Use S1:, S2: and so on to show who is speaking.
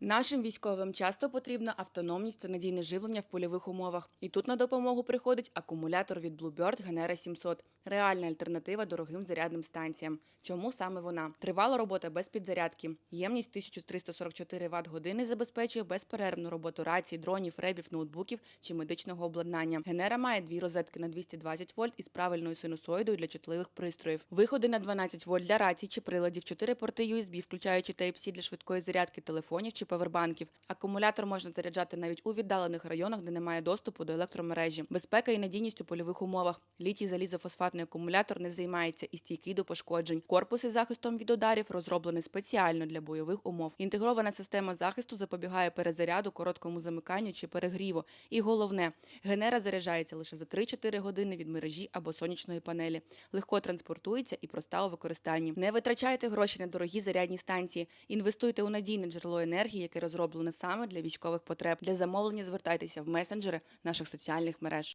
S1: Нашим військовим часто потрібна автономність та надійне живлення в польових умовах. І тут на допомогу приходить акумулятор від Bluebird Genera 700 – реальна альтернатива дорогим зарядним станціям. Чому саме вона? Тривала робота без підзарядки. Ємність 1344 Вт години забезпечує безперервну роботу рацій, дронів, ребів, ноутбуків чи медичного обладнання. Генера має дві розетки на 220 вольт із правильною синусоїдою для чутливих пристроїв. Виходи на 12 вольт для рацій чи приладів, 4 порти USB, включаючи Type-C для швидкої зарядки телефонів чи павербанків. Акумулятор можна заряджати навіть у віддалених районах, де немає доступу до електромережі. Безпека і надійність у польових умовах. Літій залізофосфатний акумулятор не займається і стійкий до пошкоджень. Корпус із захистом від ударів розроблений спеціально для бойових умов. Інтегрована система захисту запобігає перезаряду, короткому замиканню чи перегріву. І головне, генера заряджається лише за 3-4 години від мережі або сонячної панелі. Легко транспортується і проста у використанні. Не витрачайте гроші на дорогі зарядні станції. Інвестуйте у надійне джерело енергії, яке розроблене саме для військових потреб. Для замовлення звертайтеся в месенджери наших соціальних мереж.